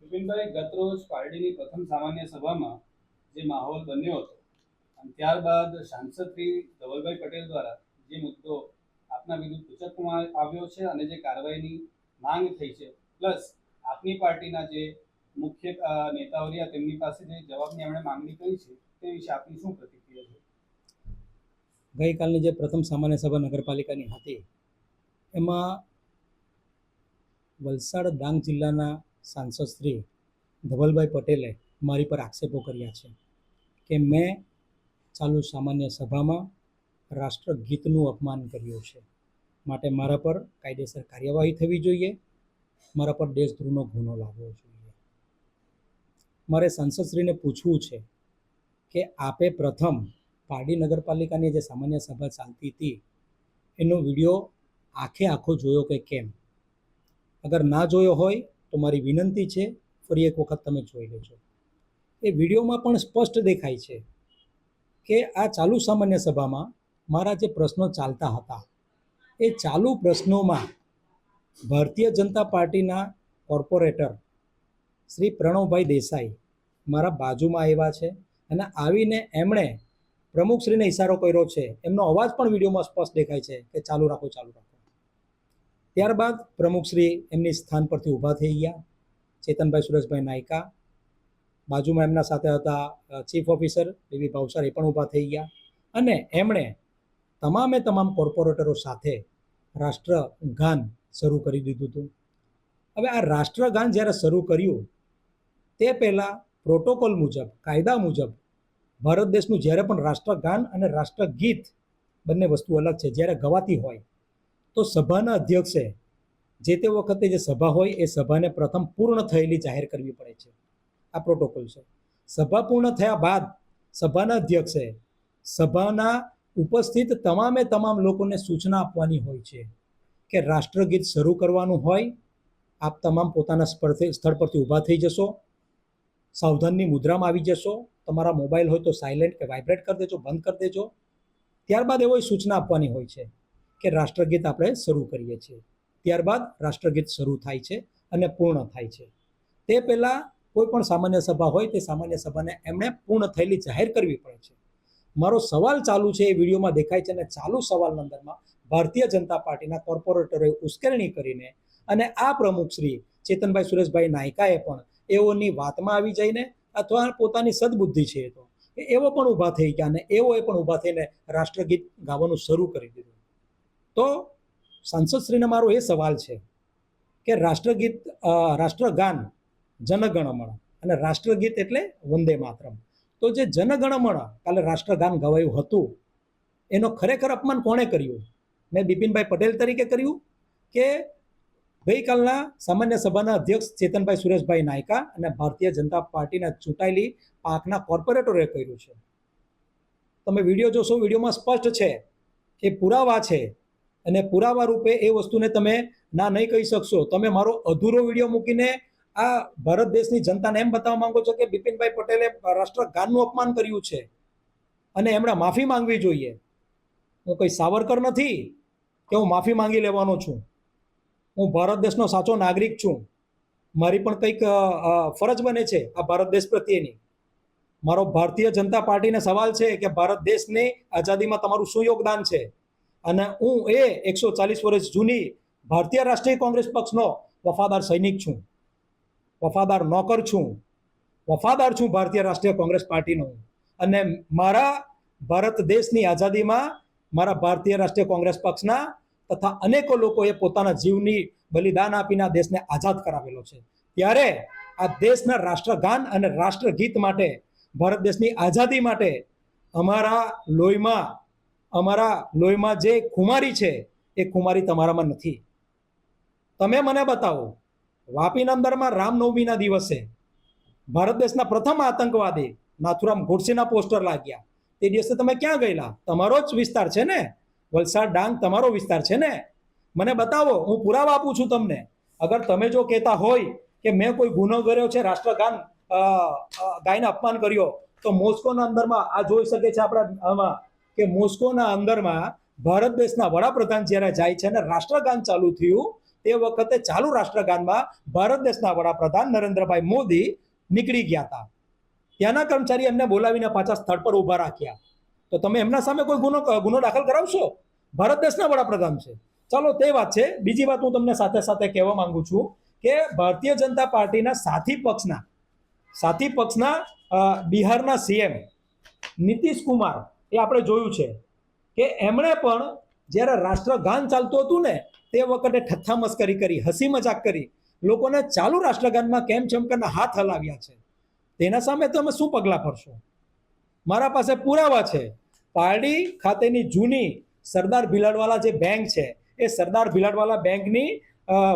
વિપિનભાઈ ગતરોજ પાર્ટીની પ્રથમ સામાન્ય સભામાં જે માહોલ બન્યો હતો અને ત્યારબાદ સાંસદ શ્રી ધવલભાઈ પટેલ દ્વારા જે મુદ્દો આપના વિરુદ્ધ ઉચકવામાં આવ્યો છે અને જે કાર્યવાહીની માંગ થઈ છે, પ્લસ આપની પાર્ટીના જે મુખ્ય નેતાઓ રહ્યા તેમની પાસે જે જવાબની એમણે માંગણી કરી છે, તે વિશે આપની શું પ્રતિક્રિયા છે? ગઈકાલની જે પ્રથમ સામાન્ય સભા નગરપાલિકાની હતી, એમાં વલસાડ ડાંગ જિલ્લાના સાંસદ શ્રી ધવલભાઈ પટેલે મારી પર આક્ષેપો કર્યા છે કે મેં ચાલુ સામાન્ય સભામાં રાષ્ટ્રગીતનું અપમાન કર્યું છે. માટે મારા પર કાયદેસર કાર્યવાહી થવી જોઈએ. મારા પર દેશદ્રોહનો ગુનો લાવવો જોઈએ. મારે સાંસદશ્રીને પૂછવું છે કે આપે પ્રથમ પારડી નગરપાલિકાની જે સામાન્ય સભા ચાલતી હતી, એનો વીડિયો આખે આખો જોયો કે કેમ? અગર ના જોયો હોય તો મારી વિનંતી છે, ફરી એક વખત તમે જોઈ લેજો. એ વિડીયોમાં પણ સ્પષ્ટ દેખાય છે કે આ ચાલુ સામાન્ય સભામાં મારા જે પ્રશ્નો ચાલતા હતા, એ ચાલુ પ્રશ્નોમાં ભારતીય જનતા પાર્ટીના કોર્પોરેટર શ્રી પ્રણવભાઈ દેસાઈ મારા બાજુમાં આવ્યા છે અને આવીને એમણે પ્રમુખશ્રીને ઇશારો કર્યો છે. એમનો અવાજ પણ વિડીયોમાં સ્પષ્ટ દેખાય છે કે ચાલુ રાખો ચાલુ રાખો. ત્યારબાદ પ્રમુખશ્રી એમની સ્થાન પરથી ઊભા થઈ ગયા. ચેતનભાઈ સુરેશભાઈ નાયકા, બાજુમાં એમના સાથે હતા chief officer B B Bhavsar એ પણ ઊભા થઈ ગયા. અને એમણે તમામે તમામ કોર્પોરેટરો સાથે રાષ્ટ્રગાન શરૂ કરી દીધું હતું. હવે આ રાષ્ટ્રગાન જ્યારે શરૂ કર્યું, તે પહેલાં પ્રોટોકોલ મુજબ, કાયદા મુજબ ભારત દેશનું જ્યારે પણ રાષ્ટ્રગાન અને રાષ્ટ્રગીત બંને વસ્તુ અલગ છે. જ્યારે ગવાતી હોય તો સભાના અધ્યક્ષે જે તે વખતે જે સભા હોય એ સભાને પ્રથમ પૂર્ણ થયેલી જાહેર કરવી પડે છે. આ પ્રોટોકોલ છે. સભા પૂર્ણ થયા બાદ સભાના અધ્યક્ષે સભાના ઉપસ્થિત તમામે તમામ લોકોને સૂચના આપવાની હોય છે કે રાષ્ટ્રગીત શરૂ કરવાનું હોય, આપ તમામ પોતાના સ્થળ પરથી ઊભા થઈ જશો, સાવધાનની મુદ્રામાં આવી જશો, તમારા મોબાઈલ હોય તો સાયલેન્ટ કે વાઇબ્રેટ કરી દેજો, બંધ કરી દેજો. ત્યારબાદ એવો સૂચના આપવાની હોય છે. કે રાષ્ટ્રગીત આપણે શરૂ કરીએ છીએ. ત્યારબાદ રાષ્ટ્રગીત શરૂ થાય છે અને પૂર્ણ થાય છે. તે પહેલાં કોઈ પણ સામાન્ય સભા હોય તે સામાન્ય સભાને એમણે પૂર્ણ થયેલી જાહેર કરવી પડે છે. મારો સવાલ ચાલુ છે એ વિડીયોમાં દેખાય છે અને ચાલુ સવાલના અંદરમાં ભારતીય જનતા પાર્ટીના કોર્પોરેટરોએ ઉશ્કેરણી કરીને અને આ પ્રમુખ શ્રી ચેતનભાઈ સુરેશભાઈ નાયકાએ પણ એઓની વાતમાં આવી જઈને અથવા પોતાની સદબુદ્ધિ છે એ તો એવો પણ ઊભા થઈ ગયા અને એઓએ પણ ઊભા થઈને રાષ્ટ્રગીત ગાવાનું શરૂ કરી દીધું. તો સાંસદશ્રીને મારો એ સવાલ છે કે રાષ્ટ્રગીત રાષ્ટ્રગાન જનગણમણ અને રાષ્ટ્રગીત એટલે વંદે માતરમ. તો જે જનગણમણ કાલે રાષ્ટ્રગાન ગવાયું હતું, એનો ખરેખર અપમાન કોણે કર્યું? મેં બિપિનભાઈ પટેલ તરીકે કર્યું કે ગઈકાલના સામાન્ય સભાના અધ્યક્ષ ચેતનભાઈ સુરેશભાઈ નાયકા અને ભારતીય જનતા પાર્ટીના ચૂંટાયેલી પાકના કોર્પોરેટરોએ કર્યું છે. તમે વીડિયો જોશો, વિડીયોમાં સ્પષ્ટ છે એ પુરાવા છે અને પુરાવા રૂપે એ વસ્તુને તમે ના નહીં કહી શકશો. તમે મારો અધૂરો વીડિયો મૂકીને આ ભારત દેશની જનતાને એમ બતાવવા માંગો છો કે બિપિનભાઈ પટેલે રાષ્ટ્રગાનનું અપમાન કર્યું છે અને એમણે માફી માંગવી જોઈએ. હું કંઈ સાવરકર નથી કે હું માફી માંગી લેવાનો છું. હું ભારત દેશનો સાચો નાગરિક છું. મારી પણ કંઈક ફરજ બને છે આ ભારત દેશ પ્રત્યેની. મારો ભારતીય જનતા પાર્ટીને સવાલ છે કે ભારત દેશની આઝાદીમાં તમારું શું યોગદાન છે? અને હું એ એકસો ચાલીસ વર્ષ જૂની ભારતીય રાષ્ટ્રીય કોંગ્રેસ પક્ષનો વફાદાર સૈનિક છું. વફાદાર નોકર છું. વફાદાર છું ભારતીય રાષ્ટ્રીય કોંગ્રેસ પાર્ટીનો. અને મારા ભારત દેશની આઝાદીમાં મારા ભારતીય રાષ્ટ્રીય કોંગ્રેસ પક્ષના તથા અનેકો લોકોએ પોતાના જીવની બલિદાન આપીને આ દેશને આઝાદ કરાવેલો છે. ત્યારે આ દેશના રાષ્ટ્રગાન અને રાષ્ટ્રગીત માટે, ભારત દેશની આઝાદી માટે અમારા લોહીમાં અમારા લોહીમાં જે ખુમારી છે, એ ખુમારી તમારામાં નથી. તમે મને બતાવો વાપીના અંદરમાં રામનવમીના દિવસે ભારત દેશના પ્રથમ આતંકવાદી નાથુરામ ગોડસેના પોસ્ટર લાગ્યા. તે દિવસે તમે ક્યાં ગયેલા? તમારો જ વિસ્તાર છે ને? વલસાડ, ડાંગ તમારો વિસ્તાર છે ને? મને બતાવો, હું પુરાવા આપું છું તમને. અગર તમે જો કહેતા હોય કે મેં કોઈ ગુનો કર્યો છે, રાષ્ટ્રગાન ગાયને અપમાન કર્યો, તો મોસ્કોના અંદરમાં આ જોઈ શકે છે આપણા આમાં. કે મોસ્કોના અંદરમાં ભારત દેશના વડાપ્રધાન જ્યારે જાય છે અને રાષ્ટ્રગાન ચાલુ થયું, તે વખતે ચાલુ રાષ્ટ્રગાનમાં ભારત દેશના વડાપ્રધાન નરેન્દ્રભાઈ મોદી નીકળી ગયા હતા. ત્યાંના કર્મચારી એમને બોલાવીને પાછા સ્થળ પર ઊભા રાખ્યા. તો તમે એમના સામે કોઈ ગુનો ગુનો દાખલ કરાવશો? ભારત દેશના વડાપ્રધાન છે. ચાલો તે વાત છે. બીજી વાત હું તમને સાથે સાથે કહેવા માંગુ છું કે ભારતીય જનતા પાર્ટીના સાથી પક્ષના સાથી પક્ષના બિહારના સીએમ નીતિશ કુમાર એ આપણે જોયું છે કે એમણે પણ જ્યારે રાષ્ટ્રગાન ચાલતું હતું ને, તે વખતે ઠઠ્ઠા મસ્કરી કરી, હસી મજાક કરી. લોકોને ચાલુ રાષ્ટ્રગાનમાં કેમ છેમ કરીને હાથ હલાવ્યા છે. તેના સામે તમે શું પગલાં ભરશો? મારા પાસે પુરાવા છે. પારડી ખાતેની જૂની સરદાર ભીલાડવાલા જે બેંક છે, એ સરદાર ભીલાડવાલા બેંકની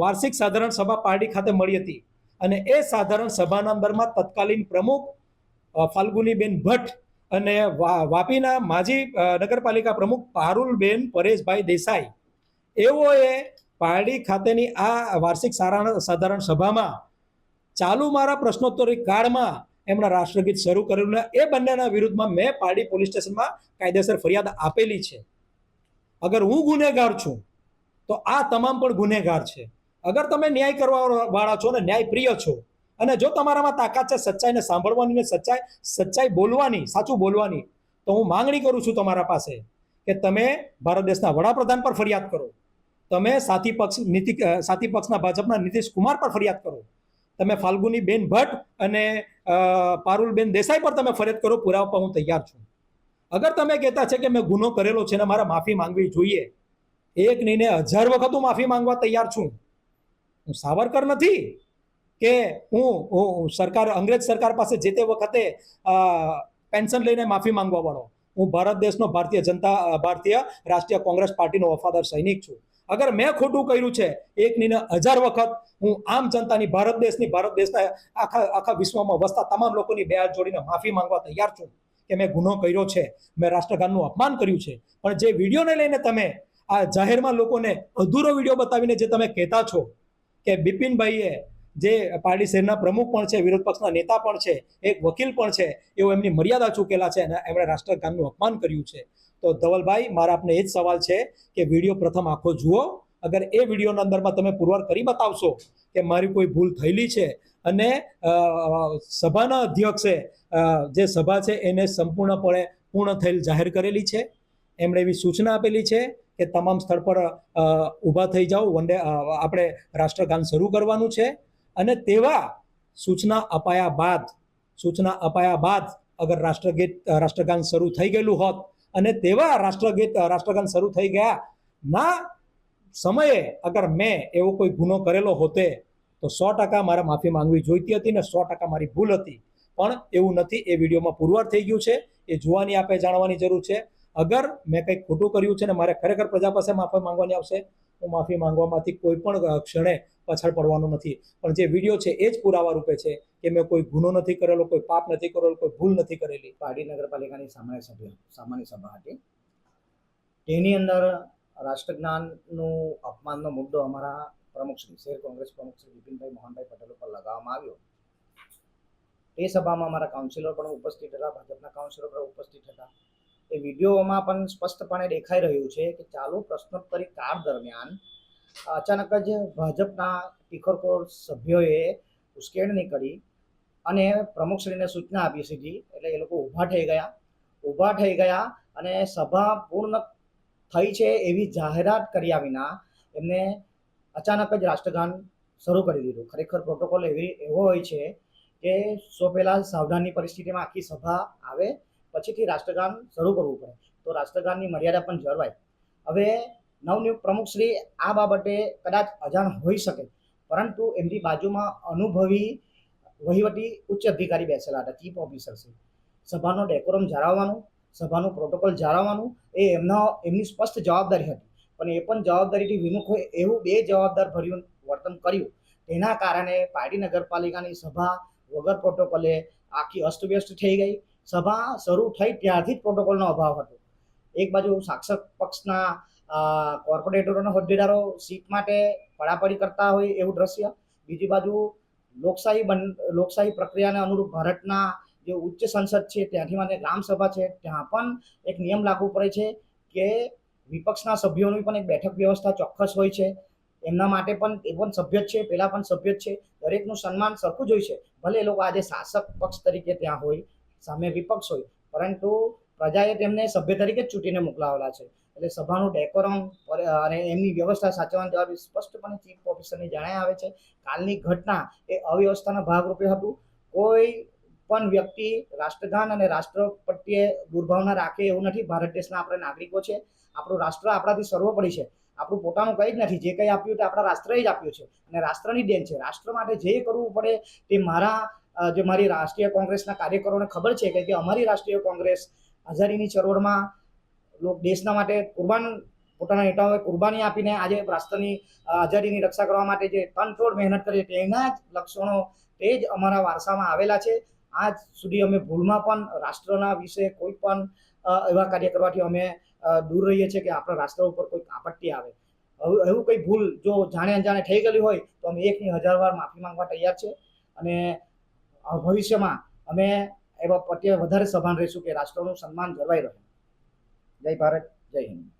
વાર્ષિક સાધારણ સભા પારડી ખાતે મળી હતી. અને એ સાધારણ સભાના અંદરમાં તત્કાલીન પ્રમુખ ફાલ્ગુનીબેન ભટ્ટ અને વાપીના માજી નગરપાલિકા પ્રમુખ પારુલબેન પરેશભાઈ દેસાઈ, એઓએ પારડી ખાતેની આ વાર્ષિક સાધારણ સભામાં ચાલુ મારા પ્રશ્નોત્તરી કાળમાં એમના રાષ્ટ્રગીત શરૂ કર્યું ને એ બંનેના વિરુદ્ધમાં મેં પારડી પોલીસ સ્ટેશનમાં કાયદેસર ફરિયાદ આપેલી છે. અગર હું ગુનેગાર છું, તો આ તમામ પણ ગુનેગાર છે. અગર તમે ન્યાય કરવા વાળા છો ને ન્યાય પ્રિય છો અને જો તમારામાં તાકાત છે સચ્ચાઈને સાંભળવાની ને સચ્ચાઈ સચ્ચાઈ બોલવાની, સાચું બોલવાની, તો હું માંગણી કરું છું તમારા પાસે કે તમે ભારત દેશના વડાપ્રધાન પર ફરિયાદ કરો. તમે સાથી પક્ષ, નીતિ સાથી પક્ષના ભાજપના નીતિશ કુમાર પર ફરિયાદ કરો. તમે ફાલ્ગુની બેન ભટ્ટ અને પારુલબેન દેસાઈ પર તમે ફરિયાદ કરો, પુરાવા પર હું તૈયાર છું. અગર તમે કહેતા છે કે મેં ગુનો કરેલો છે ને મારે માફી માંગવી જોઈએ, એક નહીં ને હજાર વખત હું માફી માંગવા તૈયાર છું. હું સાવરકર નથી કે હું સરકાર, અંગ્રેજ સરકાર પાસે જે તે વખતે પેન્શન લઈને માફી માંગવા વાળો. હું ભારત દેશનો ભારતીય જનતા ભારતીય રાષ્ટ્રીય કોંગ્રેસ પાર્ટીનો વફાદાર સૈનિક છું. અગર મેં ખોટું કર્યું છે, એક ને હજાર વખત હું આમ જનતાની, ભારત દેશની, ભારત દેશના આખા આખા વિશ્વમાં વસતા તમામ લોકોની બે હાથ જોડીને માફી માંગવા તૈયાર છું કે મેં ગુનો કર્યો છે. મેં રાષ્ટ્રગાનનું અપમાન કર્યું છે. પણ જે વિડીયોને લઈને તમે આ જાહેરમાં લોકોને અધૂરો વીડિયો બતાવીને જે તમે કહેતા છો કે બિપિનભાઈએ જે પાર્ટી શહેરના પ્રમુખ પણ છે, વિરોધ પક્ષના નેતા પણ છે, એક વકીલ પણ છે એવો એમની મર્યાદા ચૂકેલા છે અને એમણે રાષ્ટ્રગાનનું અપમાન કર્યું છે. તો ધવલભાઈ, મારા આપને એ જ સવાલ છે કે વીડિયો પ્રથમ આખો જુઓ. અગર એ વિડીયોના અંદરમાં તમે પુરવાર કરી બતાવશો કે મારી કોઈ ભૂલ થયેલી છે અને સભાના અધ્યક્ષે જે સભા છે એને સંપૂર્ણપણે પૂર્ણ થયેલ જાહેર કરેલી છે. એમણે એવી સૂચના આપેલી છે કે તમામ સ્થળ પર ઊભા થઈ જાઓ. વન ડે આપણે રાષ્ટ્રગાન શરૂ કરવાનું છે. અને તેવા સૂચના અપાયા બાદ, સૂચના અપાયા બાદ અગર રાષ્ટ્રગીત રાષ્ટ્રગાન શરૂ થઈ ગયેલું હોત અને તેવા રાષ્ટ્રગીત રાષ્ટ્રગાન શરૂ થઈ ગયા, ના સમયે અગર મેં એવો કોઈ ગુનો કરેલો હોતે તો સો ટકા મારે માફી માંગવી જોઈતી હતી ને સો ટકા મારી ભૂલ હતી. પણ એવું નથી, એ વિડીયોમાં પુરવાર થઈ ગયું છે, એ જોવાની આપે જાણવાની જરૂર છે. અગર મેં કંઈક ખોટું કર્યું છે ને મારે ખરેખર પ્રજા પાસે માફી માંગવાની આવશે, હું માફી માંગવામાંથી કોઈ પણ ક્ષણે પાછળ પડવાનું નથી. પણ જે વીડિયો છે, એ જ પુરાવા રૂપે છે કે મેં કોઈ ગુનો નથી કરેલો, કોઈ પાપ નથી કરેલો, કોઈ ભૂલ નથી કરેલી. પાડી નગરપાલિકાની સામાન્ય સભ્ય, સામાન્ય સભા હતી. તેની અંદર રાષ્ટ્રજ્ઞાનનું અપમાનનો મુદ્દો અમારા પ્રમુખ શ્રી શહેર કોંગ્રેસ પ્રમુખ શ્રી વિપિનભાઈ મોહનભાઈ પટેલ ઉપર લગાવવામાં આવ્યો. એ સભામાં અમારા કાઉન્સિલર પણ ઉપસ્થિત હતા, ભાજપના કાઉન્સિલર પણ ઉપસ્થિત હતા. એ વિડીયોમાં પણ સ્પષ્ટપણે દેખાઈ રહ્યું છે કે ચાલુ પ્રશ્નોત્તરી કાળ દરમિયાન અચાનક જ ભાજપના ટીખોરખોર સભ્યોએ ઉશ્કેરણી કરી અને પ્રમુખશ્રીને સૂચના આપી સીધી. એટલે એ લોકો ઊભા થઈ ગયા. ઊભા થઈ ગયા અને સભા પૂર્ણ થઈ છે એવી જાહેરાત કર્યા વિના એમને અચાનક જ રાષ્ટ્રગાન શરૂ કરી દીધું. ખરેખર પ્રોટોકોલ એવી, એવો હોય છે કે સો પહેલાં સાવધાનની પરિસ્થિતિમાં આખી સભા આવે, પછીથી રાષ્ટ્રગાન શરૂ કરવું પડે. તો રાષ્ટ્રગાનની મર્યાદા પણ જળવાય. હવે નવનિયુક્ત પ્રમુખશ્રી આ બાબતે કદાચ અજાણ હોઈ શકે. પરંતુ એમની બાજુમાં અનુભવી વહીવટી ઉચ્ચ અધિકારી બેસેલા હતા, ચીફ ઓફિસર છે સભાનો ડેકોરમ જાળવવાનું, સભાનું પ્રોટોકોલ જાળવવાનું, એ એમનો, એમની સ્પષ્ટ જવાબદારી હતી. પણ એ પણ જવાબદારીથી વિમુખ હોય એવું બે જવાબદાર ભર્યું વર્તન કર્યું. તેના કારણે પાર્ટી નગરપાલિકાની સભા વગર પ્રોટોકોલે આખી અસ્તવ્યસ્ત થઈ ગઈ. સભા શરૂ થઈ ત્યારથી જ પ્રોટોકોલનો અભાવ હતો. એક બાજુ શાસક પક્ષના અ, કોર્પોરેટરો હોદ્દેદારો સીટ માટે પડાપડી કરતા હોય એવું દ્રશ્ય. બીજી બાજુ લોકશાહી બન લોકશાહી પ્રક્રિયાને અનુરૂપ ભારતના જે ઉચ્ચ સંસદ છે ત્યાંથી મને ગ્રામસભા છે ત્યાં પણ એક નિયમ લાગુ પડે છે કે વિપક્ષના સભ્યોની પણ એક બેઠક વ્યવસ્થા ચોક્કસ હોય છે. એમના માટે પણ એ પણ સભ્ય જ છે પેલા પણ સભ્ય જ છે. દરેકનું સન્માન સરખું જ હોય છે. ભલે એ લોકો આજે શાસક પક્ષ તરીકે ત્યાં હોય સામે વિપક્ષ હોય પરંતુ પ્રજાએ તેમને સભ્ય તરીકે ચૂંટીને મોકલાવેલા છે. એટલે સભાનું ડેકોરમ અને એમની વ્યવસ્થા સાચવવાની જવાબદારી સ્પષ્ટપણે ચીફ ઓફિસરની જણાય આવે છે. કાલની ઘટના એ અવ્યવસ્થાના ભાગરૂપે હતું. કોઈ પણ વ્યક્તિ રાષ્ટ્રગાન અને રાષ્ટ્ર પ્રત્યે દુર્ભાવના રાખે એવું નથી. ભારત દેશના આપણે નાગરિકો છે. આપણું રાષ્ટ્ર આપણાથી સર્વોપરી છે. આપણું પોતાનું કંઈ જ નથી. જે કંઈ આપ્યું તે આપણા રાષ્ટ્રએ જ આપ્યું છે. અને રાષ્ટ્રની દેન છે. રાષ્ટ્ર માટે જે કરવું પડે તે મારા જે મારી રાષ્ટ્રીય કોંગ્રેસના કાર્યકરોને ખબર છે કે અમારી રાષ્ટ્રીય કોંગ્રેસ આઝાદીની ચળવળમાં લોક દેશના માટે કુરબાન, પોતાના નેતાઓએ કુરબાની આપીને આજે રાષ્ટ્રની આઝાદીની રક્ષા કરવા માટે જે તનતોડ મહેનત કરી તેના જ લક્ષણો તે જ અમારા વારસામાં આવેલા છે. આજ સુધી અમે ભૂલમાં પણ રાષ્ટ્રના વિશે કોઈ પણ એવા કાર્ય કરવાથી અમે દૂર રહીએ છીએ કે આપણા રાષ્ટ્ર ઉપર કોઈ આપત્તિ આવે. એવું કંઈ ભૂલ જો જાણે અજાણે થઈ ગયેલી હોય, તો અમે એકની હજાર વાર માફી માંગવા તૈયાર છે. અને ભવિષ્યમાં અમે એવા પ્રત્યે વધારે સભાન રહીશું કે રાષ્ટ્રનું સન્માન જળવાઈ રહે. જય ભારત જય હિન્દ.